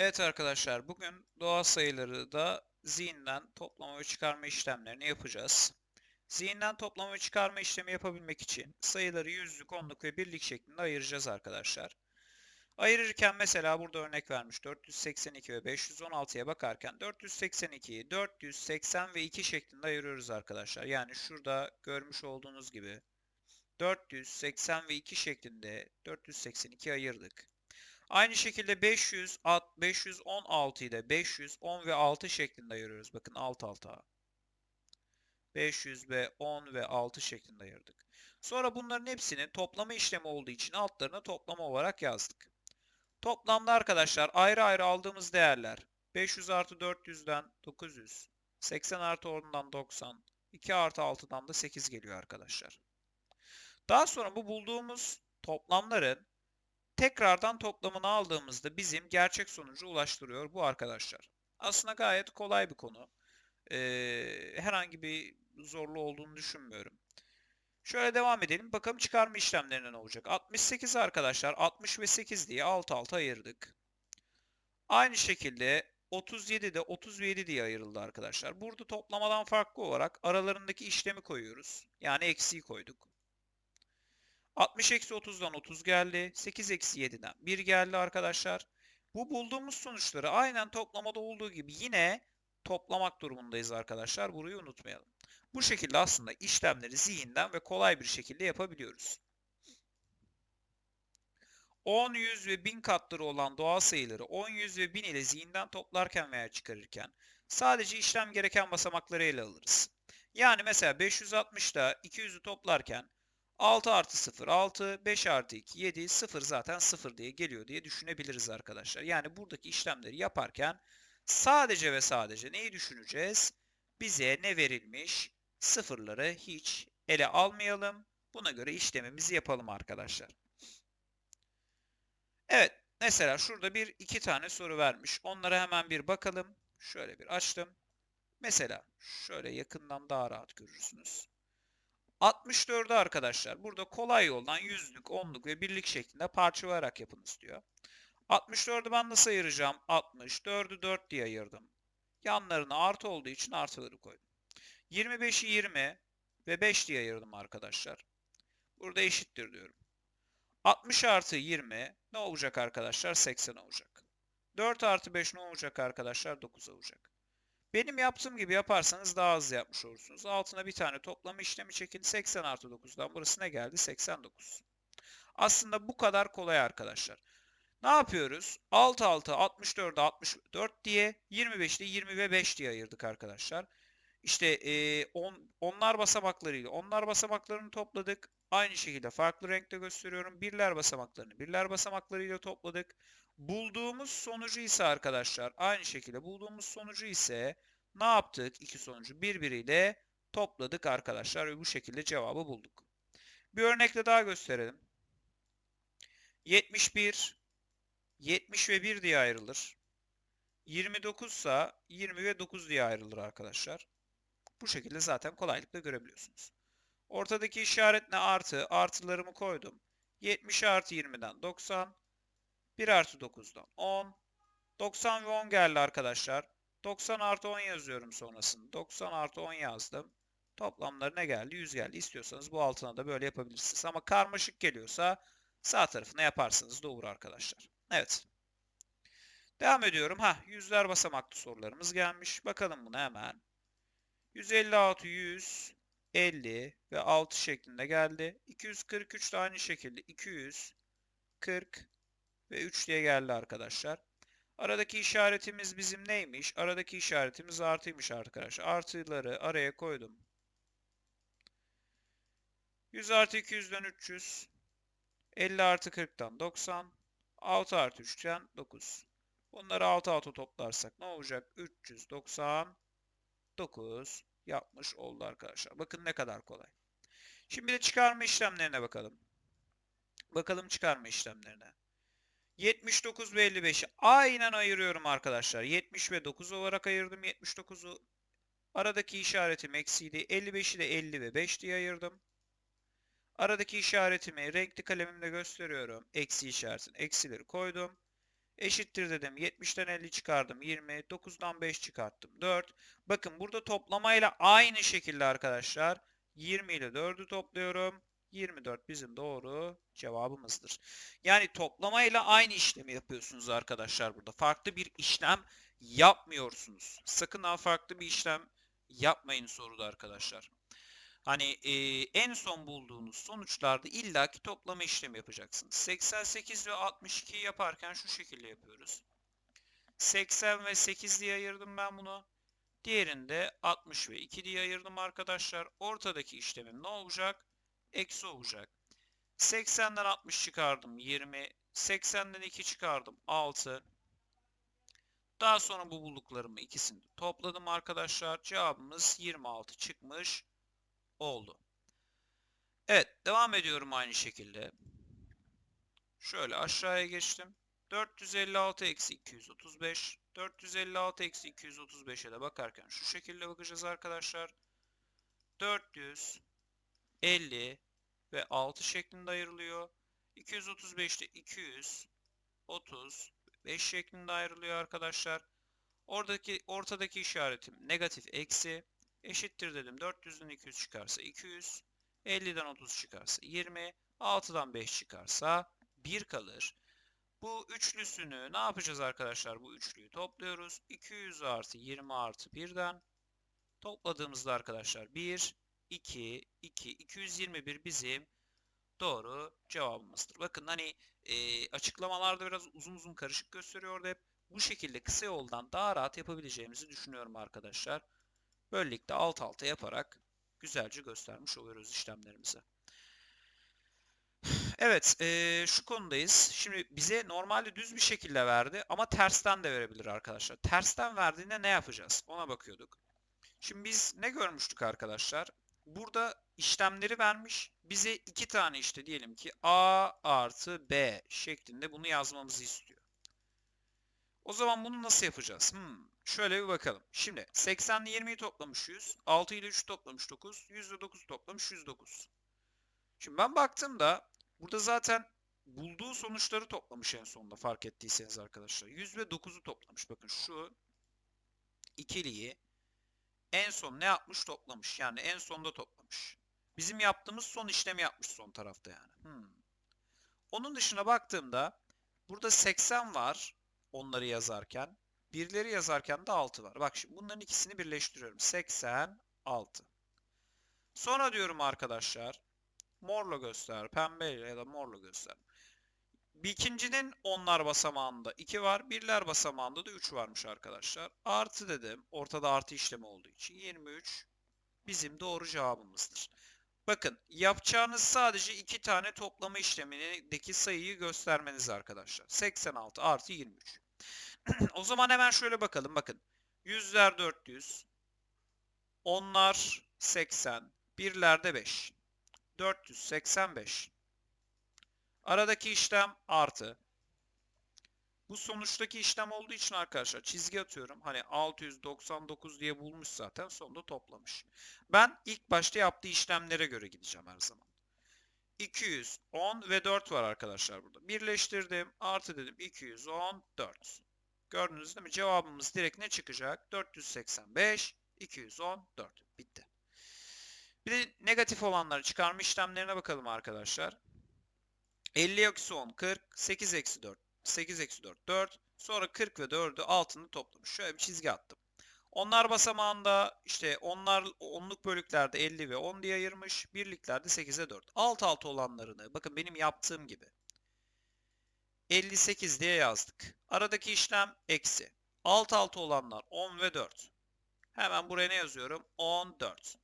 Evet arkadaşlar bugün doğal sayıları da zihinden toplama ve çıkarma işlemlerini yapacağız. Zihinden toplama ve çıkarma işlemi yapabilmek için sayıları yüzlük, onluk ve birlik şeklinde ayıracağız arkadaşlar. Ayırırken mesela burada örnek vermiş 482 ve 516'ya bakarken 482'yi 480 ve 2 şeklinde ayırıyoruz arkadaşlar. Yani şurada görmüş olduğunuz gibi 480 ve 2 şeklinde 482 ayırdık. Aynı şekilde 500, 516 ile 510 ve 6 şeklinde ayırıyoruz. Bakın alt alta. 500 ve 10 ve 6 şeklinde ayırdık. Sonra bunların hepsini toplama işlemi olduğu için altlarını toplama olarak yazdık. Toplamda arkadaşlar ayrı ayrı aldığımız değerler 500 artı 400'den 900, 80 artı 10'dan 90, 2 artı 6'dan da 8 geliyor arkadaşlar. Daha sonra bu bulduğumuz toplamların tekrardan toplamını aldığımızda bizim gerçek sonucu ulaştırıyor bu arkadaşlar. Aslında gayet kolay bir konu. Ee, herhangi bir zorlu olduğunu düşünmüyorum. Şöyle devam edelim. Bakalım çıkarma işlemlerine ne olacak? 68 arkadaşlar 60 ve 8 diye alt alta ayırdık. Aynı şekilde 37 de 30 ve 7 diye ayrıldı arkadaşlar. Burada toplamadan farklı olarak aralarındaki işlemi koyuyoruz. Yani eksiği koyduk. 60 eksi 30'dan 30 geldi. 8 eksi 7'den 1 geldi arkadaşlar. Bu bulduğumuz sonuçları aynen toplamada olduğu gibi yine toplamak durumundayız arkadaşlar. Burayı unutmayalım. Bu şekilde aslında işlemleri zihinden ve kolay bir şekilde yapabiliyoruz. 10, 100 ve 1000 katları olan doğal sayıları 10, 100 ve 1000 ile zihinden toplarken veya çıkarırken sadece işlem gereken basamakları ele alırız. Yani mesela 560 ile 200'ü toplarken 6 artı 0 6, 5 artı 2 7, 0 zaten 0 diye geliyor diye düşünebiliriz arkadaşlar. Yani buradaki işlemleri yaparken sadece ve sadece neyi düşüneceğiz? Bize ne verilmiş? Sıfırları hiç ele almayalım. Buna göre işlemimizi yapalım arkadaşlar. Evet, mesela şurada bir iki tane soru vermiş. Onlara hemen bir bakalım. Şöyle bir açtım. Mesela şöyle yakından daha rahat görürsünüz. 64'ü arkadaşlar burada kolay yoldan yüzlük, onluk ve birlik şeklinde parçalayarak yapın istiyor. 64'ü ben nasıl ayıracağım? 64'ü 4 diye ayırdım. Yanlarına artı olduğu için artıları koydum. 25'i 20 ve 5 diye ayırdım arkadaşlar. Burada eşittir diyorum. 60 artı 20 ne olacak arkadaşlar? 80 olacak. 4 artı 5 ne olacak arkadaşlar? 9 olacak. Benim yaptığım gibi yaparsanız daha hızlı yapmış olursunuz. Altına bir tane toplama işlemi çekin. 80 artı 9'dan burası ne geldi? 89. Aslında bu kadar kolay arkadaşlar. Ne yapıyoruz? Alt alta 64'e 64 diye 25'te 20 ve 5 diye ayırdık arkadaşlar. İşte e, on, onlar basamaklarıyla onlar basamaklarını topladık. Aynı şekilde farklı renkte gösteriyorum. Birler basamaklarını birler basamaklarıyla topladık. Bulduğumuz sonucu ise arkadaşlar aynı şekilde bulduğumuz sonucu ise ne yaptık? İki sonucu birbiriyle topladık arkadaşlar ve bu şekilde cevabı bulduk. Bir örnekle daha gösterelim. 71 70 ve 1 diye ayrılır. 29 ise 20 ve 9 diye ayrılır arkadaşlar. Bu şekilde zaten kolaylıkla görebiliyorsunuz. Ortadaki işaret ne? Artı. Artılarımı koydum. 70 artı 20'den 90. 1 artı 9'dan 10. 90 ve 10 geldi arkadaşlar. 90 artı 10 yazıyorum sonrasında. 90 artı 10 yazdım. Toplamları ne geldi? 100 geldi. İstiyorsanız bu altına da böyle yapabilirsiniz. Ama karmaşık geliyorsa sağ tarafına yaparsanız da olur arkadaşlar. Evet. Devam ediyorum. Ha, yüzler basamaklı sorularımız gelmiş. Bakalım buna hemen. 156, 100, 50 ve 6 şeklinde geldi. 243 de aynı şekilde 200, 40 ve 3 diye geldi arkadaşlar. Aradaki işaretimiz bizim neymiş? Aradaki işaretimiz artıymış arkadaşlar. Artıları araya koydum. 100 artı 200'den 300. 50 artı 40'tan 90. 6 artı 3'ten 9. Bunları 6 6 toplarsak ne olacak? 399 yapmış oldu arkadaşlar. Bakın ne kadar kolay. Şimdi de çıkarma işlemlerine bakalım. Bakalım çıkarma işlemlerine. 79 ve 55'i aynen ayırıyorum arkadaşlar. 70 ve 9 olarak ayırdım 79'u. Aradaki işaretim eksiydi. 55'i de 50 ve 5 diye ayırdım. Aradaki işaretimi renkli kalemimle gösteriyorum. Eksi işaretin eksileri koydum. Eşittir dedim. 70'ten 50 çıkardım. 20. 9'dan 5 çıkarttım. 4. Bakın burada toplamayla aynı şekilde arkadaşlar. 20 ile 4'ü topluyorum. 24 bizim doğru cevabımızdır. Yani toplamayla aynı işlemi yapıyorsunuz arkadaşlar burada. Farklı bir işlem yapmıyorsunuz. Sakın ha farklı bir işlem yapmayın soruda arkadaşlar. Hani e, en son bulduğunuz sonuçlarda illaki toplama işlemi yapacaksınız. 88 ve 62'yi yaparken şu şekilde yapıyoruz. 80 ve 8 diye ayırdım ben bunu. Diğerinde 60 ve 2 diye ayırdım arkadaşlar. Ortadaki işlemim ne olacak? Eksi olacak. 80'den 60 çıkardım 20. 80'den 2 çıkardım 6. Daha sonra bu bulduklarımı ikisini topladım arkadaşlar. Cevabımız 26 çıkmış oldu. Evet, devam ediyorum aynı şekilde. Şöyle aşağıya geçtim. 456 eksi 235. 456 eksi 235'e de bakarken şu şekilde bakacağız arkadaşlar. 450 ve 6 şeklinde ayrılıyor. 235'te 235 şeklinde ayrılıyor arkadaşlar. Oradaki ortadaki işaretim negatif eksi eşittir dedim. 400'den 200 çıkarsa 200, 50'den 30 çıkarsa 20, 6'dan 5 çıkarsa 1 kalır. Bu üçlüsünü ne yapacağız arkadaşlar? Bu üçlüyü topluyoruz. 200 artı 20 artı 1'den topladığımızda arkadaşlar 1, 2, 2, 221 bizim doğru cevabımızdır. Bakın hani e, açıklamalarda biraz uzun uzun karışık gösteriyordu hep. Bu şekilde kısa yoldan daha rahat yapabileceğimizi düşünüyorum arkadaşlar. Böylelikle alt alta yaparak güzelce göstermiş oluyoruz işlemlerimizi. Evet, eee, şu konudayız. Şimdi bize normalde düz bir şekilde verdi ama tersten de verebilir arkadaşlar. Tersten verdiğinde ne yapacağız? Ona bakıyorduk. Şimdi biz ne görmüştük arkadaşlar? Burada işlemleri vermiş. Bize iki tane işte diyelim ki A artı B şeklinde bunu yazmamızı istiyor. O zaman bunu nasıl yapacağız? Hmm, şöyle bir bakalım. Şimdi 80 ile 20'yi toplamış 100. 6 ile 3 toplamış 9. 100 ile 9 toplamış 109. Şimdi ben baktığımda burada zaten bulduğu sonuçları toplamış en sonunda fark ettiyseniz arkadaşlar. 100 ve 9'u toplamış. Bakın şu ikiliyi en son ne yapmış toplamış. Yani en sonda toplamış. Bizim yaptığımız son işlemi yapmış son tarafta yani. Hmm. Onun dışına baktığımda burada 80 var onları yazarken. Birleri yazarken de 6 var. Bak şimdi bunların ikisini birleştiriyorum. 86. Sonra diyorum arkadaşlar morla göster, pembeyle ya da morla göster. Bir ikincinin onlar basamağında 2 var. Birler basamağında da 3 varmış arkadaşlar. Artı dedim. Ortada artı işlemi olduğu için 23 bizim doğru cevabımızdır. Bakın yapacağınız sadece iki tane toplama işlemindeki sayıyı göstermeniz arkadaşlar. 86 artı 23. o zaman hemen şöyle bakalım. Bakın. Yüzler 400. Onlar 80. Birlerde 5. 485. Aradaki işlem artı. Bu sonuçtaki işlem olduğu için arkadaşlar çizgi atıyorum. Hani 699 diye bulmuş zaten sonunda toplamış. Ben ilk başta yaptığı işlemlere göre gideceğim her zaman. 210 ve 4 var arkadaşlar burada. Birleştirdim. Artı dedim 214. Gördünüz değil mi? Cevabımız direkt ne çıkacak? 485, 214. Bitti. Bir de negatif olanları çıkarma işlemlerine bakalım arkadaşlar. 50 eksi 10, 40, 8 eksi 4, 8 eksi 4, 4. Sonra 40 ve 4'ü altını toplamış. Şöyle bir çizgi attım. Onlar basamağında işte onlar onluk bölüklerde 50 ve 10 diye ayırmış. Birliklerde 8'e 4. Alt alta olanlarını bakın benim yaptığım gibi 58 diye yazdık. Aradaki işlem eksi. Alt alta olanlar 10 ve 4. Hemen buraya ne yazıyorum? 14.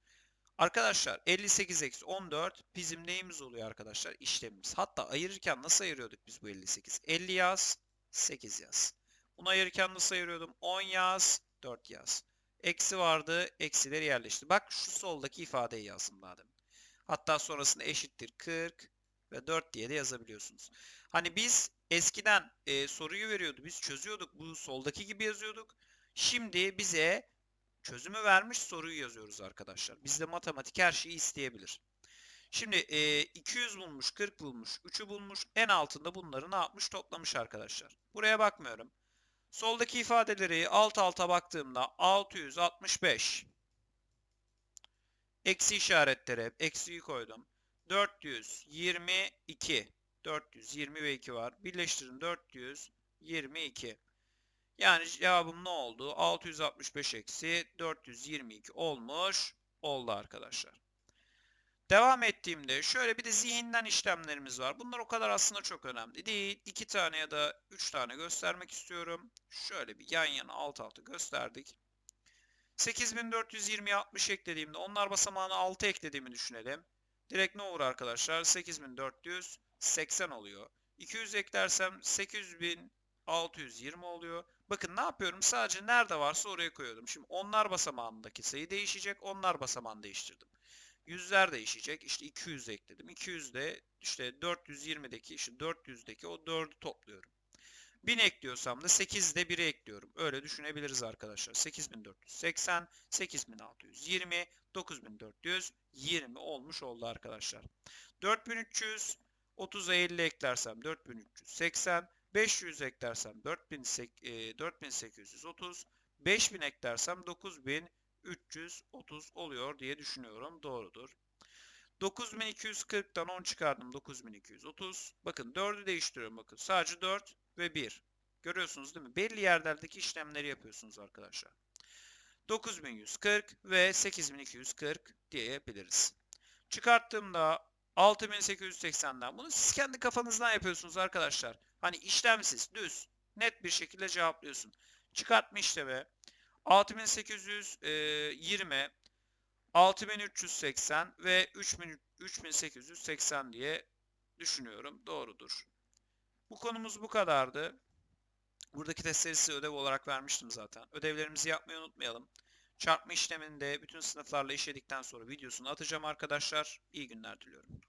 Arkadaşlar 58 eksi 14 bizim neyimiz oluyor arkadaşlar? İşlemimiz. Hatta ayırırken nasıl ayırıyorduk biz bu 58? 50 yaz, 8 yaz. Bunu ayırırken nasıl ayırıyordum? 10 yaz, 4 yaz. Eksi vardı, eksileri yerleşti. Bak şu soldaki ifadeyi yazdım madem. Hatta sonrasında eşittir 40 ve 4 diye de yazabiliyorsunuz. Hani biz eskiden e, soruyu veriyordu, biz çözüyorduk. Bu soldaki gibi yazıyorduk. Şimdi bize çözümü vermiş soruyu yazıyoruz arkadaşlar. Bizde matematik her şeyi isteyebilir. Şimdi e, 200 bulmuş, 40 bulmuş, 3'ü bulmuş. En altında bunları ne yapmış? Toplamış arkadaşlar. Buraya bakmıyorum. Soldaki ifadeleri alt alta baktığımda 665. Eksi işaretleri eksiyi koydum. 422. 420 ve 2 var. Birleştirin 422. Yani cevabım ne oldu? 665 eksi 422 olmuş oldu arkadaşlar. Devam ettiğimde şöyle bir de zihinden işlemlerimiz var. Bunlar o kadar aslında çok önemli değil. 2 tane ya da 3 tane göstermek istiyorum. Şöyle bir yan yana alt alta gösterdik. 8420'ye 60 eklediğimde onlar basamağına 6 eklediğimi düşünelim. Direkt ne olur arkadaşlar? 8480 oluyor. 200 eklersem 8620 oluyor. Bakın ne yapıyorum? Sadece nerede varsa oraya koyuyordum. Şimdi onlar basamağındaki sayı değişecek. Onlar basamağını değiştirdim. Yüzler değişecek. İşte 200 ekledim. 200 de işte 420'deki işte 400'deki o 4'ü topluyorum. 1000 ekliyorsam da 8'de 1'i ekliyorum. Öyle düşünebiliriz arkadaşlar. 8480, 8620, 9420 olmuş oldu arkadaşlar. 4300, 30'a 50 eklersem 4380, 500 eklersem 4830, 5000 eklersem 9330 oluyor diye düşünüyorum. Doğrudur. 9240'tan 10 çıkardım 9230. Bakın 4'ü değiştiriyorum bakın. Sadece 4 ve 1. Görüyorsunuz değil mi? Belli yerlerdeki işlemleri yapıyorsunuz arkadaşlar. 9140 ve 8240 diyebiliriz. Çıkarttığımda 6880'den bunu siz kendi kafanızdan yapıyorsunuz arkadaşlar. Hani işlemsiz, düz, net bir şekilde cevaplıyorsun. Çıkartma işlemi 6820, 6380 ve 3000 3880 diye düşünüyorum. Doğrudur. Bu konumuz bu kadardı. Buradaki testleri size ödev olarak vermiştim zaten. Ödevlerimizi yapmayı unutmayalım. Çarpma işlemini de bütün sınıflarla işledikten sonra videosunu atacağım arkadaşlar. İyi günler diliyorum.